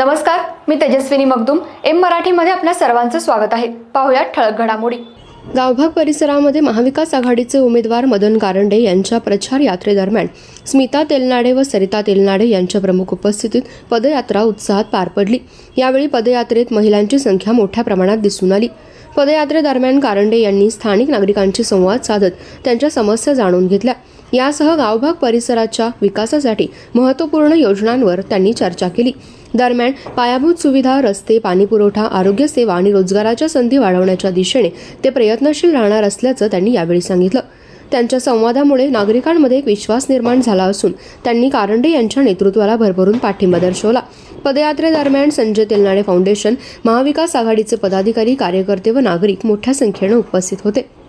नमस्कार मी तेजस्विनी मगदुम. एम मराठीमध्ये आपल्या सर्वांचं स्वागत आहे. पाहुयात ठळक घडामोडी. गावभाग परिसरामध्ये महाविकास आघाडीचे उमेदवार मदन कारंडे यांच्या प्रचार यात्रेदरम्यान स्मिता तेलनाडे व सरिता तेलनाडे यांच्या प्रमुख उपस्थितीत पदयात्रा उत्साहात पार पडली. यावेळी पदयात्रेत महिलांची संख्या मोठ्या प्रमाणात दिसून आली. पदयात्रेदरम्यान कारंडे यांनी स्थानिक नागरिकांशी संवाद साधत त्यांच्या समस्या जाणून घेतल्या. यासह गावभाग परिसराच्या विकासासाठी महत्त्वपूर्ण योजनांवर त्यांनी चर्चा केली. दरम्यान पायाभूत सुविधा रस्ते पाणीपुरवठा आरोग्य सेवा आणि रोजगाराच्या संधी वाढवण्याच्या दिशेने ते प्रयत्नशील राहणार असल्याचं त्यांनी यावेळी सांगितलं. त्यांच्या संवादामुळे नागरिकांमध्ये एक विश्वास निर्माण झाला असून त्यांनी कारंडे यांच्या नेतृत्वाला भरभरून पाठिंबा दर्शवला. पदयात्रेदरम्यान संजय तेलनाडे फाउंडेशन महाविकास आघाडीचे पदाधिकारी कार्यकर्ते व नागरिक मोठ्या संख्येनं उपस्थित होते.